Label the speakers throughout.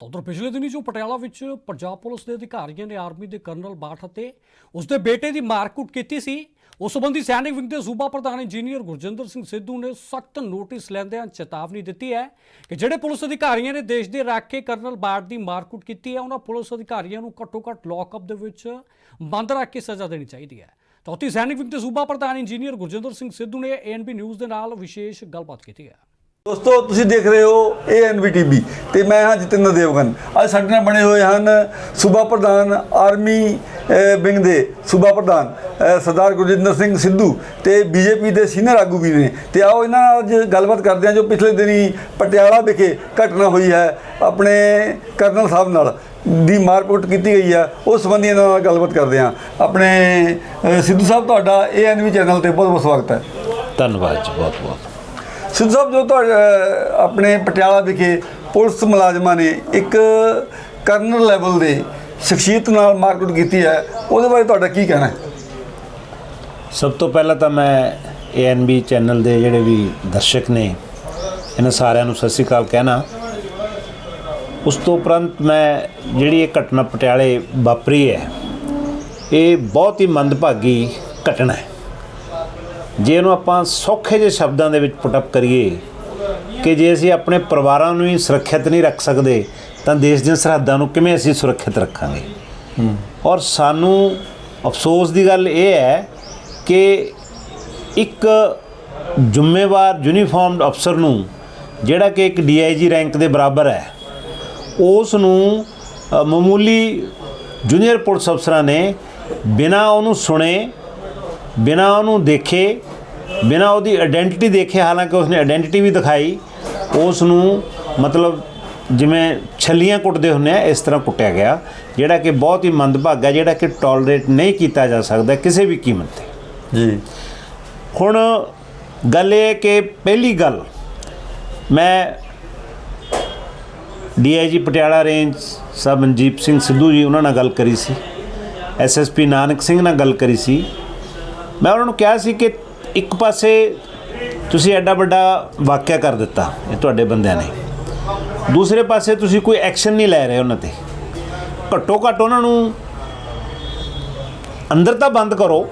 Speaker 1: ਤਾਂ ਉਧਰ ਪਿਛਲੇ ਦਿਨੀ ਜੋ ਪਟਿਆਲਾ ਵਿੱਚ ਪੰਜਾਬ ਪੁਲਿਸ ਦੇ ਅਧਿਕਾਰੀਆਂ ਨੇ ਆਰਮੀ ਦੇ ਕਰਨਲ ਬਾਠ ਅਤੇ ਉਸ ਦੇ ਬੇਟੇ ਦੀ ਮਾਰਕੁੱਟ ਕੀਤੀ ਸੀ, ਉਸ ਸੰਬੰਧੀ ਸੈਨਿਕ ਵਿੰਗ ਦੇ ਸੂਬਾ ਪ੍ਰਧਾਨ ਇੰਜੀਨੀਅਰ ਗੁਰਜਿੰਦਰ ਸਿੰਘ ਸਿੱਧੂ ਨੇ ਸਖਤ ਨੋਟਿਸ ਲੈਂਦਿਆਂ ਚੇਤਾਵਨੀ ਦਿੱਤੀ ਹੈ ਕਿ ਜਿਹੜੇ ਪੁਲਿਸ ਅਧਿਕਾਰੀਆਂ ਨੇ ਦੇਸ਼ ਦੇ ਰਾਖੇ ਕਰਨਲ ਬਾਠ ਦੀ ਮਾਰਕੁੱਟ ਕੀਤੀ ਹੈ, ਉਹਨਾਂ ਪੁਲਿਸ ਅਧਿਕਾਰੀਆਂ ਨੂੰ ਘੱਟੋ ਘੱਟ ਲੌਕਅਪ ਦੇ ਵਿੱਚ ਬੰਦ ਰੱਖ ਕੇ ਸਜ਼ਾ ਦੇਣੀ ਚਾਹੀਦੀ ਹੈ। ਤਾਂ ਉੱਥੇ ਸੈਨਿਕ ਵਿੰਗ ਦੇ ਸੂਬਾ ਪ੍ਰਧਾਨ ਇੰਜੀਨੀਅਰ ਗੁਰਜਿੰਦਰ ਸਿੰਘ ਸਿੱਧੂ ਨੇ ਏਐਨਬੀ ਨਿਊਜ਼ ਦੇ ਨਾਲ ਵਿਸ਼ੇਸ਼ ਗੱਲਬਾਤ ਕੀਤੀ ਹੈ।
Speaker 2: ਦੋਸਤੋ, ਤੁਸੀਂ ਦੇਖ ਰਹੇ ਹੋ ਏਐਨਵੀ ਟੀਵੀ ਤੇ ਮੈਂ ਹਾਂ ਜਤਿੰਦਰ ਦੇਵਗਨ। ਅੱਜ ਸਾਡੇ ਨਾਲ ਬਣੇ ਹੋਏ ਹਨ ਸੂਬਾ ਪ੍ਰਧਾਨ ਆਰਮੀ ਵਿੰਗ ਦੇ ਸੂਬਾ ਪ੍ਰਧਾਨ ਸਰਦਾਰ ਗੁਰਜਿੰਦਰ ਸਿੰਘ ਸਿੱਧੂ ਤੇ ਬੀਜੇਪੀ ਦੇ ਸੀਨੀਅਰ ਆਗੂ ਵੀ ਨੇ। ਤੇ ਆਓ ਇਹਨਾਂ ਨਾਲ ਅੱਜ ਗੱਲਬਾਤ ਕਰਦੇ ਹਾਂ ਜੋ ਪਿਛਲੇ ਦਿਨੀ ਪਟਿਆਲਾ ਵਿਖੇ ਘਟਨਾ ਹੋਈ ਹੈ ਆਪਣੇ ਕਰਨਲ ਸਾਹਿਬ ਨਾਲ ਦੀ ਮਾਰਕੁੱਟ ਕੀਤੀ ਗਈ ਹੈ। ਉਸ ਸੰਬੰਧੀ ਇਹਨਾਂ ਨਾਲ ਗੱਲਬਾਤ ਕਰਦੇ ਹਾਂ। ਆਪਣੇ ਸਿੱਧੂ ਸਾਹਿਬ, ਤੁਹਾਡਾ ਏਐਨਵੀ ਚੈਨਲ ਤੇ ਬਹੁਤ ਬਹੁਤ ਸਵਾਗਤ ਹੈ।
Speaker 3: ਧੰਨਵਾਦ ਜੀ ਬਹੁਤ ਬਹੁਤ
Speaker 2: ਸਿੱਧੂ ਸਾਹਿਬ, ਜੋ ਤੁਹਾਡੇ ਆਪਣੇ ਪਟਿਆਲਾ ਵਿਖੇ ਪੁਲਿਸ ਮੁਲਾਜ਼ਮਾਂ ਨੇ ਇੱਕ ਕਰਨਲ ਲੈਵਲ ਦੇ ਸ਼ਖਸੀਅਤ ਨਾਲ ਮਾਰਕੁੱਟ ਕੀਤੀ ਹੈ, ਉਹਦੇ ਬਾਰੇ ਤੁਹਾਡਾ ਕੀ ਕਹਿਣਾ ਹੈ?
Speaker 3: ਸਭ ਤੋਂ ਪਹਿਲਾਂ ਤਾਂ ਮੈਂ ਏਐਨਬੀ ਚੈਨਲ ਦੇ ਜਿਹੜੇ ਵੀ ਦਰਸ਼ਕ ਨੇ, ਇਹਨਾਂ ਸਾਰਿਆਂ ਨੂੰ ਸਤਿ ਸ਼੍ਰੀ ਅਕਾਲ ਕਹਿਣਾ। ਉਸ ਤੋਂ ਉਪਰੰਤ ਮੈਂ ਜਿਹੜੀ ਇਹ ਘਟਨਾ ਪਟਿਆਲੇ ਵਾਪਰੀ ਹੈ, ਇਹ ਬਹੁਤ ਹੀ ਮੰਦਭਾਗੀ ਘਟਨਾ ਹੈ। ਜੇ ਇਹਨੂੰ ਆਪਾਂ ਸੌਖੇ ਜਿਹੇ ਸ਼ਬਦਾਂ ਦੇ ਵਿੱਚ ਪੁੱਟ ਅਪ ਕਰੀਏ ਕਿ ਜੇ ਅਸੀਂ ਆਪਣੇ ਪਰਿਵਾਰਾਂ ਨੂੰ ਹੀ ਸੁਰੱਖਿਅਤ ਨਹੀਂ ਰੱਖ ਸਕਦੇ ਤਾਂ ਦੇਸ਼ ਦੀਆਂ ਸਰਹੱਦਾਂ ਨੂੰ ਕਿਵੇਂ ਅਸੀਂ ਸੁਰੱਖਿਅਤ ਰੱਖਾਂਗੇ? ਔਰ ਸਾਨੂੰ ਅਫਸੋਸ ਦੀ ਗੱਲ ਇਹ ਹੈ ਕਿ ਇੱਕ ਜ਼ਿੰਮੇਵਾਰ ਯੂਨੀਫਾਰਮਡ ਅਫਸਰ ਨੂੰ ਜਿਹੜਾ ਕਿ ਇੱਕ ਡੀਆਈਜੀ ਰੈਂਕ ਦੇ ਬਰਾਬਰ ਹੈ ਉਸ ਨੂੰ ਮਾਮੂਲੀ ਜੂਨੀਅਰ ਪੁਲਿਸ ਅਫਸਰਾਂ ਨੇ ਬਿਨਾਂ ਉਹਨੂੰ ਸੁਣੇ ਬਿਨਾਂ ਉਹਨੂੰ ਦੇਖੇ ਬਿਨਾਂ ਉਹਦੀ ਆਇਡੈਂਟੀਟੀ ਦੇਖੇ ਹਾਲਾਂਕਿ ਉਸਨੇ ਆਇਡੈਂਟੀਟੀ ਵੀ ਦਿਖਾਈ ਉਸ ਨੂੰ ਮਤਲਬ ਜਿਵੇਂ ਛੱਲੀਆਂ ਕੁੱਟਦੇ ਹੁੰਦੇ ਆ ਇਸ ਤਰ੍ਹਾਂ ਕੁੱਟਿਆ ਗਿਆ ਜਿਹੜਾ ਕਿ ਬਹੁਤ ਹੀ ਮੰਦਭਾਗਾ ਜਿਹੜਾ ਕਿ ਟੋਲਰੇਟ ਨਹੀਂ ਕੀਤਾ ਜਾ ਸਕਦਾ ਕਿਸੇ ਵੀ ਕੀਮਤ ਤੇ।
Speaker 2: ਜੀ।
Speaker 3: ਹੁਣ ਗੱਲ ਇਹ ਕਿ ਪਹਿਲੀ ਗੱਲ ਮੈਂ ਡੀਆਈਜੀ ਪਟਿਆਲਾ ਰੇਂਜ ਸਾਹਿਬ ਮਨਜੀਤ ਸਿੰਘ ਸਿੱਧੂ ਜੀ ਉਹਨਾਂ ਨਾਲ ਗੱਲ ਕਰੀ ਸੀ ਐਸਐਸਪੀ ਨਾਨਕ ਸਿੰਘ ਨਾਲ ਗੱਲ ਕਰੀ ਸੀ। ਮੈਂ ਉਹਨਾਂ ਨੂੰ ਕਿਹਾ ਸੀ ਕਿ ਇੱਕ ਪਾਸੇ ਤੁਸੀਂ ਐਡਾ ਵੱਡਾ ਵਾਕਿਆ ਕਰ ਦਿੱਤਾ ਇਹ ਤੁਹਾਡੇ ਬੰਦਿਆਂ ਨੇ। ਦੂਸਰੇ ਪਾਸੇ ਤੁਸੀਂ ਕੋਈ ਐਕਸ਼ਨ ਨਹੀਂ ਲੈ ਰਹੇ ਉਹਨਾਂ ਤੇ। ਘੱਟੋ ਘੱਟ ਉਹਨਾਂ ਨੂੰ ਅੰਦਰ ਤਾਂ ਬੰਦ ਕਰੋ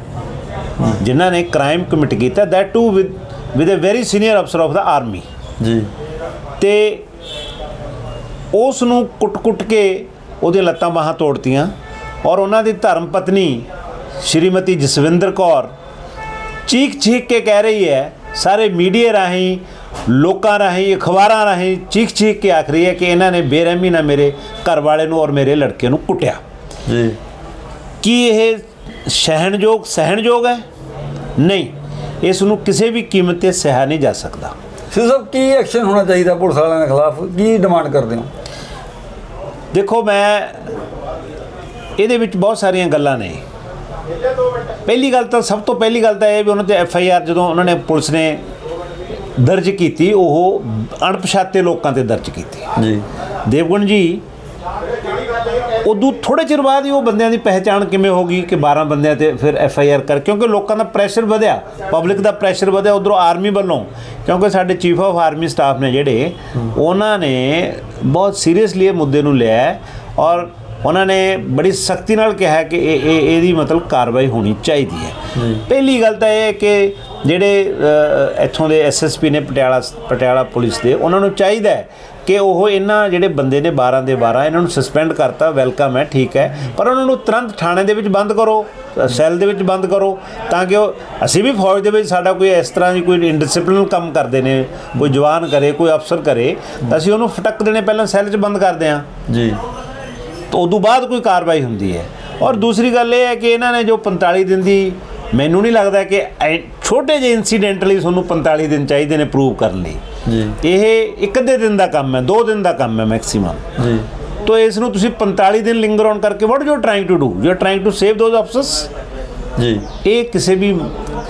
Speaker 3: ਜਿਨ੍ਹਾਂ ਨੇ ਕ੍ਰਾਈਮ ਕਮਿਟ ਕੀਤਾ that to with with a very senior ਅਫਸਰ ਆਫ ਦਾ ਆਰਮੀ
Speaker 2: ਜੀ।
Speaker 3: ਤੇ ਉਸ ਨੂੰ ਕੁੱਟ-ਕੁੱਟ ਕੇ ਉਹਦੇ ਲੱਤਾਂ ਬਾਹਾਂ ਤੋੜਤੀਆਂ ਔਰ ਉਹਨਾਂ ਦੀ ਧਰਮ ਪਤਨੀ ਸ਼੍ਰੀਮਤੀ ਜਸਵਿੰਦਰ ਕੌਰ ਚੀਖ-ਚੀਖ ਕੇ ਕਹਿ ਰਹੀ ਹੈ ਸਾਰੇ ਮੀਡੀਆ ਰਾਹੀਂ ਲੋਕਾਂ ਰਾਹੀਂ ਅਖਬਾਰਾਂ ਰਾਹੀਂ ਚੀਖ-ਚੀਖ ਕੇ ਆਖ ਰਹੀ ਹੈ ਕਿ ਇਹਨਾਂ ਨੇ ਬੇਰਹਿਮੀ ਨਾਲ ਮੇਰੇ ਘਰ ਵਾਲੇ ਨੂੰ ਔਰ ਮੇਰੇ ਲੜਕੇ ਨੂੰ ਕੁੱਟਿਆ
Speaker 2: ਜੀ
Speaker 3: ਕੀ ਇਹ ਸਹਿਣਯੋਗ ਸਹਿਣਯੋਗ ਹੈ ਨਹੀਂ ਇਸ ਨੂੰ ਕਿਸੇ ਵੀ ਕੀਮਤ ਤੇ ਸਹਿਆ ਨਹੀਂ ਜਾ ਸਕਦਾ
Speaker 2: ਸਾਹਿਬ ਕੀ ਐਕਸ਼ਨ ਹੋਣਾ ਚਾਹੀਦਾ ਪੁਲਿਸ ਵਾਲਿਆਂ ਦੇ ਖਿਲਾਫ ਕੀ ਡਿਮਾਂਡ ਕਰਦੇ ਹੋ
Speaker 3: ਦੇਖੋ ਮੈਂ ਇਹਦੇ ਵਿੱਚ ਬਹੁਤ ਸਾਰੀਆਂ ਗੱਲਾਂ ਨੇ ਪਹਿਲੀ ਗੱਲ ਤਾਂ ਸਭ ਤੋਂ ਪਹਿਲੀ ਗੱਲ ਤਾਂ ਇਹ ਵੀ ਉਹਨਾਂ ਤੇ ਐਫ ਆਈ ਆਰ ਜਦੋਂ ਉਹਨਾਂ ਨੇ ਪੁਲਿਸ ਨੇ ਦਰਜ ਕੀਤੀ ਉਹ ਅਣਪਛਾਤੇ ਲੋਕਾਂ ਤੇ ਦਰਜ ਕੀਤੀ।
Speaker 2: ਜੀ।
Speaker 3: ਦੇਵਗਨ ਜੀ ਉਦੋਂ ਥੋੜੇ ਚਿਰ ਬਾਅਦ ਹੀ ਉਹ ਬੰਦਿਆਂ ਦੀ ਪਹਿਚਾਣ ਕਿਵੇਂ ਹੋ ਗਈ ਕਿ 12 ਬੰਦਿਆਂ ਤੇ ਫਿਰ ਐਫ ਆਈ ਆਰ ਕਰ ਕਿਉਂਕਿ ਲੋਕਾਂ ਦਾ ਪ੍ਰੈਸ਼ਰ ਵਧਿਆ ਪਬਲਿਕ ਦਾ ਪ੍ਰੈਸ਼ਰ ਵਧਿਆ ਉਧਰੋਂ ਆਰਮੀ ਵੱਲੋਂ ਕਿਉਂਕਿ ਸਾਡੇ ਚੀਫ ਆਫ ਆਰਮੀ ਸਟਾਫ ਨੇ ਜਿਹੜੇ ਉਹਨਾਂ ਨੇ ਬਹੁਤ ਸੀਰੀਅਸਲੀ ਇਹ ਮੁੱਦੇ ਨੂੰ ਲਿਆ ਔਰ ਉਹਨਾਂ ਨੇ ਬੜੀ ਸਖਤੀ ਨਾਲ ਕਿਹਾ ਕਿ ਇਹ ਇਹ ਇਹਦੀ ਮਤਲਬ ਕਾਰਵਾਈ ਹੋਣੀ ਚਾਹੀਦੀ ਹੈ। ਪਹਿਲੀ ਗੱਲ ਤਾਂ ਇਹ ਹੈ ਕਿ ਜਿਹੜੇ ਇੱਥੋਂ ਦੇ ਐਸਐਸਪੀ ਨੇ ਪਟਿਆਲਾ ਪਟਿਆਲਾ ਪੁਲਿਸ ਦੇ ਉਹਨਾਂ ਨੂੰ ਚਾਹੀਦਾ ਹੈ ਕਿ ਉਹ ਇਹਨਾਂ ਜਿਹੜੇ ਬੰਦੇ ਨੇ 12 ਦੇ 12 ਇਹਨਾਂ ਨੂੰ ਸਸਪੈਂਡ ਕਰਤਾ ਵੈਲਕਮ ਹੈ ਠੀਕ ਹੈ। ਪਰ ਉਹਨਾਂ ਨੂੰ ਤੁਰੰਤ ਥਾਣੇ ਦੇ ਵਿੱਚ ਬੰਦ ਕਰੋ ਸੈੱਲ ਦੇ ਵਿੱਚ ਬੰਦ ਕਰੋ ਤਾਂ ਕਿ ਉਹ ਅਸੀਂ ਵੀ ਫੌਜ ਦੇ ਵਿੱਚ ਸਾਡਾ ਕੋਈ ਇਸ ਤਰ੍ਹਾਂ ਦੀ ਕੋਈ ਇਨਡਿਸਪਲਿਨ ਕੰਮ ਕਰਦੇ ਨੇ ਕੋਈ ਜਵਾਨ ਕਰੇ ਕੋਈ ਅਫਸਰ ਕਰੇ ਤਾਂ ਅਸੀਂ ਉਹਨੂੰ ਫਟਕ ਦੇਣੇ ਪਹਿਲਾਂ ਸੈੱਲ 'ਚ ਬੰਦ ਕਰਦੇ ਹਾਂ।
Speaker 2: ਜੀ।
Speaker 3: ਤਾਂ ਉਦੋਂ ਬਾਅਦ ਕੋਈ ਕਾਰਵਾਈ ਹੁੰਦੀ ਹੈ। ਔਰ ਦੂਸਰੀ ਗੱਲ ਇਹ ਹੈ ਕਿ ਇਹਨਾਂ ਨੇ ਜੋ 45 ਦਿਨ ਦੀ ਮੈਨੂੰ ਨਹੀਂ ਲੱਗਦਾ ਕਿ ਛੋਟੇ ਜਿਹੇ ਇਨਸੀਡੈਂਟ ਲਈ ਤੁਹਾਨੂੰ 45 ਦਿਨ ਚਾਹੀਦੇ ਨੇ ਪ੍ਰੂਵ ਕਰਨ ਲਈ।
Speaker 2: ਜੀ।
Speaker 3: ਇਹ ਇੱਕ ਅੱਧੇ ਦਿਨ ਦਾ ਕੰਮ ਹੈ ਦੋ ਦਿਨ ਦਾ ਕੰਮ ਹੈ ਮੈਕਸਿਮਮ
Speaker 2: ਜੀ।
Speaker 3: ਤੋ ਇਸ ਨੂੰ ਤੁਸੀਂ 45 ਦਿਨ ਲਿੰਗਰ ਔਨ ਕਰਕੇ what you trying to do you are trying to save those officers
Speaker 2: ਜੀ।
Speaker 3: ਇਹ ਕਿਸੇ ਵੀ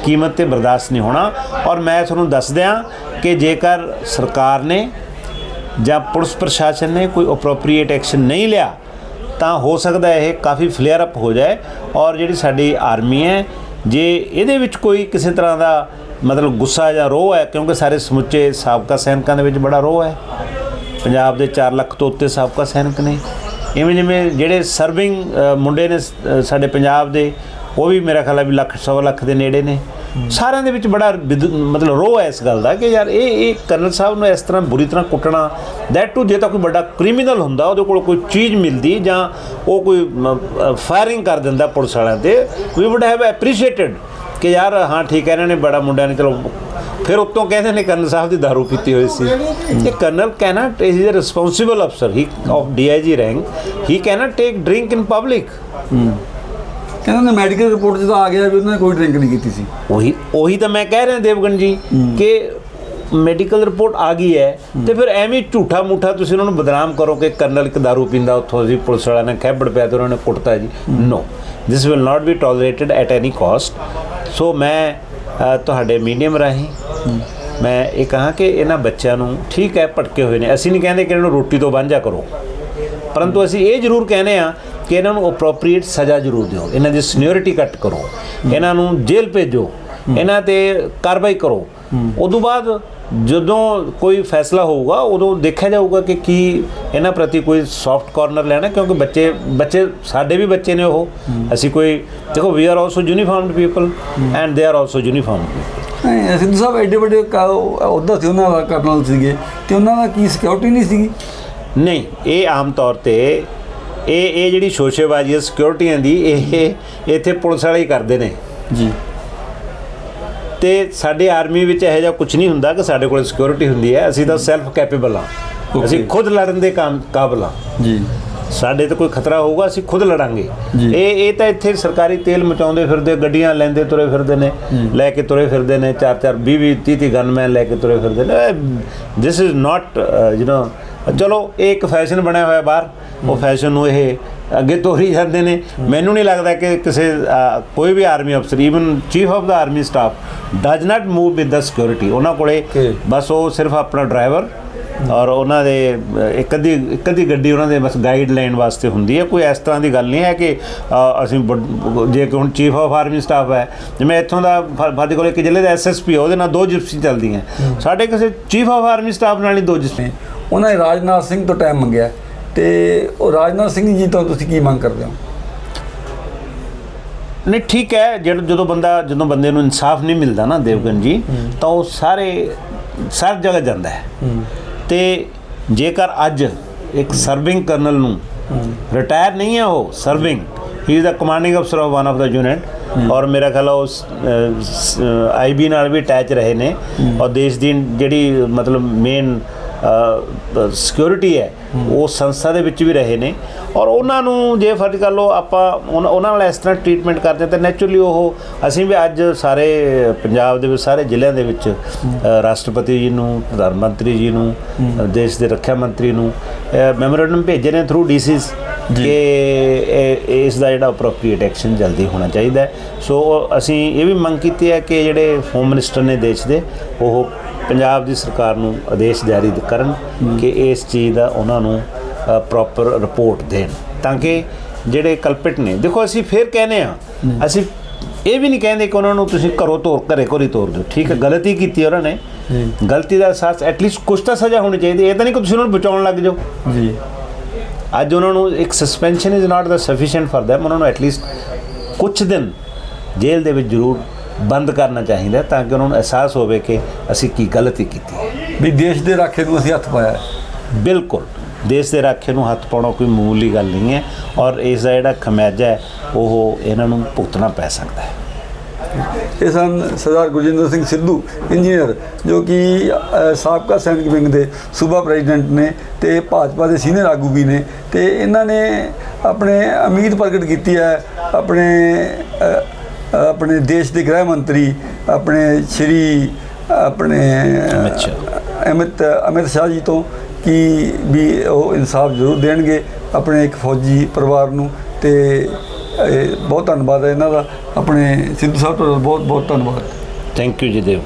Speaker 3: ਕੀਮਤ ਤੇ ਬਰਦਾਸ਼ਤ ਨਹੀਂ ਹੋਣਾ। ਔਰ ਮੈਂ ਤੁਹਾਨੂੰ ਦੱਸ ਦਿਆਂ ਕਿ ਜੇਕਰ ਸਰਕਾਰ ਨੇ ਜਾਂ ਪੁਲਿਸ ਪ੍ਰਸ਼ਾਸਨ ਨੇ ਕੋਈ ਅਪਰੋਪਰੀਏਟ ਐਕਸ਼ਨ ਨਹੀਂ ਲਿਆ ਤਾਂ ਹੋ ਸਕਦਾ ਇਹ ਕਾਫੀ ਫਲੇਅਰ ਅਪ ਹੋ ਜਾਏ ਔਰ ਜਿਹੜੀ ਸਾਡੀ ਆਰਮੀ ਹੈ, ਜੇ ਇਹਦੇ ਵਿੱਚ ਕੋਈ ਕਿਸੇ ਤਰ੍ਹਾਂ ਦਾ ਮਤਲਬ ਗੁੱਸਾ ਜਾਂ ਰੋਹ ਹੈ, ਕਿਉਂਕਿ ਸਾਰੇ ਸਮੁੱਚੇ ਸਾਬਕਾ ਸੈਨਿਕਾਂ ਦੇ ਵਿੱਚ ਬੜਾ ਰੋਹ ਹੈ। ਪੰਜਾਬ ਦੇ 4 ਲੱਖ ਤੋਂ ਉੱਤੇ ਸਾਬਕਾ ਸੈਨਿਕ ਨੇ। ਇਵੇਂ ਜਿਵੇਂ ਜਿਹੜੇ ਸਰਵਿੰਗ ਮੁੰਡੇ ਨੇ ਸਾਡੇ ਪੰਜਾਬ ਦੇ, ਉਹ ਵੀ ਮੇਰਾ ਖਿਆਲ ਹੈ ਵੀ ਲੱਖ, ਸਵਾ ਲੱਖ ਦੇ ਨੇੜੇ ਨੇ। ਸਾਰਿਆਂ ਦੇ ਵਿੱਚ ਬੜਾ ਵਿਦ- ਮਤਲਬ ਰੋਹ ਹੈ ਇਸ ਗੱਲ ਦਾ ਕਿ ਯਾਰ ਇਹ ਇਹ ਕਰਨਲ ਸਾਹਿਬ ਨੂੰ ਇਸ ਤਰ੍ਹਾਂ ਬੁਰੀ ਤਰ੍ਹਾਂ ਕੁੱਟਣਾ ਦੈਟ ਟੂ ਜੇ ਤਾਂ ਕੋਈ ਵੱਡਾ ਕ੍ਰਿਮੀਨਲ ਹੁੰਦਾ, ਉਹਦੇ ਕੋਲ ਕੋਈ ਚੀਜ਼ ਮਿਲਦੀ ਜਾਂ ਉਹ ਕੋਈ ਫਾਇਰਿੰਗ ਕਰ ਦਿੰਦਾ ਪੁਲਿਸ ਵਾਲਿਆਂ ਤੇ ਵੀ ਵੁੱਡ ਹੈਵ ਐਪਰੀਸ਼ੀਏਟਡ ਕਿ ਯਾਰ ਹਾਂ ਠੀਕ ਹੈ, ਇਹਨਾਂ ਨੇ ਬੜਾ ਮੁੰਡਿਆਂ ਨੇ ਚਲੋ, ਫਿਰ ਉੱਤੋਂ ਕਹਿੰਦੇ ਨੇ ਕਰਨਲ ਸਾਹਿਬ ਦੀ दारू ਪੀਤੀ ਹੋਈ ਸੀ। ਇਹ colonel can't is a responsible officer he of DIG rank he cannot take drink in public
Speaker 2: ਕਹਿੰਦੇ ਨੇ ਮੈਡੀਕਲ ਰਿਪੋਰਟ ਤਾਂ ਆ ਗਿਆ ਵੀ ਉਹਨਾਂ ਨੇ ਕੋਈ ਡਰਿੰਕ ਨਹੀਂ ਕੀਤੀ ਸੀ।
Speaker 3: ਉਹੀ ਉਹੀ ਤਾਂ ਮੈਂ ਕਹਿ ਰਿਹਾ ਦੇਵਗਨ ਜੀ ਕਿ ਮੈਡੀਕਲ ਰਿਪੋਰਟ ਆ ਗਈ ਹੈ ਤੇ ਫਿਰ ਐਵੇਂ ਝੂਠਾ ਮੂਠਾ ਤੁਸੀਂ ਉਹਨਾਂ ਨੂੰ ਬਦਨਾਮ ਕਰੋ ਕਿ ਕਰਨਲ ਇੱਕ दारू ਪੀਂਦਾ ਉੱਥੋਂ ਜੀ ਪੁਲਿਸ ਵਾਲਿਆਂ ਨੇ ਖੈਬੜ ਪਿਆ ਤੇ ਉਹਨਾਂ ਨੇ ਕੁੱਟਤਾ ਜੀ। No this will not be tolerated at any cost so ਮੈਂ ਤੁਹਾਡੇ ਮੀਡੀਅਮ ਰਾਹੀਂ ਮੈਂ ਇਹ ਕਹਾਂ ਕਿ ਇਹਨਾਂ ਬੱਚਿਆਂ ਨੂੰ ਠੀਕ ਹੈ ਭਟਕੇ ਹੋਏ ਨੇ। ਅਸੀਂ ਨਹੀਂ ਕਹਿੰਦੇ ਕਿ ਇਹਨਾਂ ਨੂੰ ਰੋਟੀ ਤੋਂ ਵਾਂਝਾ ਕਰੋ। ਪਰੰਤੂ ਅਸੀਂ ਇਹ ਜ਼ਰੂਰ ਕਹਿੰਦੇ ਆ ਕਿ ਇਹਨਾਂ ਨੂੰ ਅਪਰੋਪਰੀਏਟ ਸਜ਼ਾ ਜ਼ਰੂਰ ਦਿਓ। ਇਹਨਾਂ ਦੀ ਸੀਨੀਅਰਿਟੀ ਕੱਟ ਕਰੋ। ਇਹਨਾਂ ਨੂੰ ਜੇਲ੍ਹ ਭੇਜੋ। ਇਹਨਾਂ ਤੇ ਕਾਰਵਾਈ ਕਰੋ। ਉਦੋਂ ਬਾਅਦ ਜਦੋਂ ਕੋਈ ਫੈਸਲਾ ਹੋਊਗਾ ਉਦੋਂ ਦੇਖਿਆ ਜਾਊਗਾ ਕਿ ਕੀ ਇਹਨਾਂ ਪ੍ਰਤੀ ਕੋਈ ਸੌਫਟ ਕਾਰਨਰ ਲੈਣਾ ਕਿਉਂਕਿ ਬੱਚੇ ਬੱਚੇ ਸਾਡੇ ਵੀ ਬੱਚੇ ਨੇ ਉਹ। ਅਸੀਂ ਕੋਈ ਦੇਖੋ we are also uniformed people and they are also uniformed
Speaker 2: ਨਹੀਂ ਸਿੱਧੂ ਸਾਹਿਬ ਐਡੇ ਵੱਡੇ ਉਹਦਾ ਸੀ ਉਹਨਾਂ ਦਾ ਕਰਨਲ ਸੀਗੇ। ਤੇ ਉਹਨਾਂ ਦਾ ਕੀ ਸਿਕਿਉਰਿਟੀ ਨਹੀਂ ਸੀਗੀ?
Speaker 3: ਨਹੀਂ ਇਹ ਆਮ ਤੌਰ ਤੇ ਇਹ ਇਹ ਜਿਹੜੀ ਸ਼ੋਸ਼ੇਬਾਜ਼ੀ ਹੈ ਸਿਕਿਉਰਿਟੀਆਂ ਦੀ ਇਹ ਇੱਥੇ ਪੁਲਿਸ ਵਾਲੇ ਹੀ ਕਰਦੇ ਨੇ।
Speaker 2: ਜੀ।
Speaker 3: ਤੇ ਸਾਡੇ ਆਰਮੀ ਵਿੱਚ ਇਹੋ ਜਿਹਾ ਕੁਝ ਨਹੀਂ ਹੁੰਦਾ ਕਿ ਸਾਡੇ ਕੋਲ ਸਿਕਿਉਰਿਟੀ ਹੁੰਦੀ ਹੈ। ਅਸੀਂ ਤਾਂ ਸੈਲਫ ਕੈਪੇਬਲ ਹਾਂ। ਅਸੀਂ ਖੁਦ ਲੜਨ ਦੇ ਕੰਮ ਕਾਬਲ ਹਾਂ।
Speaker 2: ਜੀ।
Speaker 3: ਸਾਡੇ ਤੇ ਕੋਈ ਖਤਰਾ ਹੋਊਗਾ ਅਸੀਂ ਖੁਦ ਲੜਾਂਗੇ। ਇਹ ਇਹ ਤਾਂ ਇੱਥੇ ਸਰਕਾਰੀ ਤੇਲ ਮਚਾਉਂਦੇ ਫਿਰਦੇ ਗੱਡੀਆਂ ਲੈਂਦੇ ਤੁਰੇ ਫਿਰਦੇ ਨੇ। ਲੈ ਕੇ ਤੁਰੇ ਫਿਰਦੇ ਨੇ ਚਾਰ ਚਾਰ 20 20 30 30 ਗਨਮੈਨ ਲੈ ਕੇ ਤੁਰੇ ਫਿਰਦੇ ਨੇ। This is not you no ਚਲੋ ਇਹ ਇੱਕ ਫੈਸ਼ਨ ਬਣਿਆ ਹੋਇਆ ਬਾਹਰ। ਉਹ ਫੈਸ਼ਨ ਨੂੰ ਇਹ ਅੱਗੇ ਤੋਰੀ ਜਾਂਦੇ ਨੇ। ਮੈਨੂੰ ਨਹੀਂ ਲੱਗਦਾ ਕਿ ਕਿਸੇ ਕੋਈ ਵੀ army officer even chief of the army staff does not move with the security ਉਹਨਾਂ ਕੋਲੇ. ਬਸ ਉਹ ਸਿਰਫ ਆਪਣਾ ਡਰਾਈਵਰ ਔਰ ਉਹਨਾਂ ਦੇ ਇੱਕ ਅੱਧੀ ਇੱਕ ਅੱਧੀ ਗੱਡੀ ਉਹਨਾਂ ਦੇ ਬਸ ਗਾਈਡ ਲਾਈਨ ਵਾਸਤੇ ਹੁੰਦੀ ਹੈ। ਕੋਈ ਇਸ ਤਰ੍ਹਾਂ ਦੀ ਗੱਲ ਨਹੀਂ ਹੈ ਕਿ ਅਸੀਂ ਜੇ ਕਿ ਹੁਣ ਚੀਫ ਆਫ ਆਰਮੀ ਸਟਾਫ ਹੈ ਜਿਵੇਂ ਇੱਥੋਂ ਦਾ ਫਾਦੇ ਕੋਲੇ ਇੱਕ ਜ਼ਿਲ੍ਹੇ ਦਾ ਐਸਐਸਪੀ ਉਹਦੇ ਨਾਲ ਦੋ ਜਿਪਸੀ ਚੱਲਦੀਆਂ। ਸਾਡੇ ਕਿਸੇ ਚੀਫ ਆਫ ਆਰਮੀ ਸਟਾਫ ਨਾਲ ਹੀ ਦੋ ਜਿਪਸੀ
Speaker 2: ਉਹਨਾਂ ਨੇ ਰਾਜਨਾਥ ਸਿੰਘ ਤੋਂ ਟਾਈਮ ਮੰਗਿਆ। ਤੇ ਉਹ ਰਾਜਨਾਥ ਸਿੰਘ ਜੀ ਤੋਂ ਤੁਸੀਂ ਕੀ ਮੰਗ ਕਰਦੇ ਹੋ?
Speaker 3: ਨਹੀਂ ਠੀਕ ਹੈ ਜਦ ਜਦੋਂ ਬੰਦਾ ਜਦੋਂ ਬੰਦੇ ਨੂੰ ਇਨਸਾਫ ਨਹੀਂ ਮਿਲਦਾ ਨਾ ਦੇਵਗਨ ਜੀ ਤਾਂ ਉਹ ਸਾਰੇ ਸਰ ਜਗ੍ਹਾ ਜਾਂਦਾ ਹੈ। ਤੇ ਜੇਕਰ ਅੱਜ ਇੱਕ ਸਰਵਿੰਗ ਕਰਨਲ ਨੂੰ ਰਿਟਾਇਰ ਨਹੀਂ ਹੈ ਉਹ serving he is the commanding officer of one of the unit ਔਰ ਮੇਰਾ ਖਿਆਲ ਉਸ ਆਈਬੀ ਨਾਲ ਵੀ ਅਟੈਚ ਰਹੇ ਨੇ ਔਰ ਦੇਸ਼ ਦੀ ਜਿਹੜੀ ਮਤਲਬ ਮੇਨ ਸਿਕਿਉਰਿਟੀ ਹੈ ਉਹ ਸੰਸਥਾ ਦੇ ਵਿੱਚ ਵੀ ਰਹੇ ਨੇ। ਔਰ ਉਹਨਾਂ ਨੂੰ ਜੇ ਫਰਜ਼ ਕਰ ਲਓ ਆਪਾਂ ਉਹਨਾਂ ਨਾਲ ਇਸ ਤਰ੍ਹਾਂ ਟ੍ਰੀਟਮੈਂਟ ਕਰਦੇ ਤਾਂ ਨੈਚੁਰਲੀ ਉਹ ਅਸੀਂ ਵੀ ਅੱਜ ਸਾਰੇ ਪੰਜਾਬ ਦੇ ਵਿੱਚ ਸਾਰੇ ਜ਼ਿਲ੍ਹਿਆਂ ਦੇ ਵਿੱਚ ਰਾਸ਼ਟਰਪਤੀ ਜੀ ਨੂੰ ਪ੍ਰਧਾਨ ਮੰਤਰੀ ਜੀ ਨੂੰ ਦੇਸ਼ ਦੇ ਰੱਖਿਆ ਮੰਤਰੀ ਨੂੰ ਮੈਮੋਰੈਂਡਮ ਭੇਜੇ ਨੇ ਥਰੂ ਡੀਸੀਸ ਕਿ ਇਸ ਦਾ ਜਿਹੜਾ ਅਪਰੋਪਰੀਏਟ ਐਕਸ਼ਨ ਜਲਦੀ ਹੋਣਾ ਚਾਹੀਦਾ ਸੋ ਅਸੀਂ ਇਹ ਵੀ ਮੰਗ ਕੀਤੀ ਹੈ ਕਿ ਜਿਹੜੇ ਹੋਮ ਮਿਨਿਸਟਰ ਨੇ ਦੇਸ਼ ਦੇ ਉਹ ਪੰਜਾਬ ਦੀ ਸਰਕਾਰ ਨੂੰ ਆਦੇਸ਼ ਜਾਰੀ ਕਰਨ ਕਿ ਇਸ ਚੀਜ਼ ਦਾ ਉਹਨਾਂ ਨੂੰ ਪ੍ਰੋਪਰ ਰਿਪੋਰਟ ਦੇਣ। ਤਾਂ ਕਿ ਜਿਹੜੇ ਕਲਪਿਟ ਨੇ ਦੇਖੋ ਅਸੀਂ ਫੇਰ ਕਹਿੰਦੇ ਆ ਅਸੀਂ ਇਹ ਵੀ ਨਹੀਂ ਕਹਿੰਦੇ ਕਿ ਉਹਨਾਂ ਨੂੰ ਤੁਸੀਂ ਘਰੋਂ ਤੋਰ ਘਰੇ ਘਰੀ ਤੋਰ ਦਿਓ। ਠੀਕ ਹੈ ਗਲਤੀ ਕੀਤੀ ਉਹਨਾਂ ਨੇ। ਗਲਤੀ ਦਾ ਅਹਿਸਾਸ ਐਟਲੀਸਟ ਕੁਛ ਤਾਂ ਸਜ਼ਾ ਹੋਣੀ ਚਾਹੀਦੀ। ਇਹ ਤਾਂ ਨਹੀਂ ਕਿ ਤੁਸੀਂ ਉਹਨਾਂ ਨੂੰ ਬਚਾਉਣ ਲੱਗ ਜਾਓ।
Speaker 2: ਜੀ।
Speaker 3: ਅੱਜ ਉਹਨਾਂ ਨੂੰ ਇੱਕ suspension is not the sufficient for them ਉਹਨਾਂ ਨੂੰ ਐਟਲੀਸਟ ਕੁਝ ਦਿਨ ਜੇਲ੍ਹ ਦੇ ਵਿੱਚ ਜ਼ਰੂਰ ਬੰਦ ਕਰਨਾ ਚਾਹੀਦਾ ਤਾਂ ਕਿ ਉਹਨਾਂ ਨੂੰ ਅਹਿਸਾਸ ਹੋਵੇ ਕਿ ਅਸੀਂ ਕੀ ਗਲਤੀ ਕੀਤੀ ਹੈ।
Speaker 2: ਵੀ ਦੇਸ਼ ਦੇ ਰਾਖੇ ਨੂੰ ਅਸੀਂ ਹੱਥ ਪਾਇਆ ਹੈ।
Speaker 3: ਬਿਲਕੁਲ। ਦੇਸ਼ ਦੇ ਰਾਖੇ ਨੂੰ ਹੱਥ ਪਾਉਣਾ ਕੋਈ ਮਾਮੂਲੀ ਗੱਲ ਨਹੀਂ ਹੈ ਔਰ ਇਸ ਦਾ ਜਿਹੜਾ ਖਮਿਆਜਾ ਹੈ ਉਹ ਇਹਨਾਂ ਨੂੰ ਭੁਗਤਣਾ ਪੈ ਸਕਦਾ ਹੈ।
Speaker 2: ਇਹ ਸਨ ਸਰਦਾਰ ਗੁਰਜਿੰਦਰ ਸਿੰਘ ਸਿੱਧੂ ਇੰਜੀਨੀਅਰ ਜੋ ਕਿ ਸਾਬਕਾ ਸੈਨਿਕ ਵਿੰਗ ਦੇ ਸੂਬਾ ਪ੍ਰੈਜ਼ੀਡੈਂਟ ਨੇ ਤੇ ਭਾਜਪਾ ਦੇ ਸੀਨੀਅਰ ਆਗੂ ਵੀ ਨੇ ਤੇ ਇਹਨਾਂ ਨੇ ਆਪਣੇ ਉਮੀਦ ਪ੍ਰਗਟ ਕੀਤੀ ਹੈ ਆਪਣੇ ਆਪਣੇ ਦੇਸ਼ ਦੇ ਗ੍ਰਹਿ ਮੰਤਰੀ ਆਪਣੇ ਸ਼੍ਰੀ ਆਪਣੇ
Speaker 3: ਅਮਿਤ।
Speaker 2: ਅਮਿਤ ਸ਼ਾਹ ਜੀ ਤੋਂ ਕਿ ਵੀ ਉਹ ਇਨਸਾਫ ਜ਼ਰੂਰ ਦੇਣਗੇ ਆਪਣੇ ਇੱਕ ਫੌਜੀ ਪਰਿਵਾਰ ਨੂੰ ਤੇ ਬਹੁਤ ਧੰਨਵਾਦ ਹੈ ਇਹਨਾਂ ਦਾ ਆਪਣੇ ਸਿੱਧੂ ਸਾਹਿਬ ਤੁਹਾਡਾ ਬਹੁਤ ਬਹੁਤ ਧੰਨਵਾਦ
Speaker 3: ਥੈਂਕ ਯੂ ਜੀ ਦੇਵਗਨ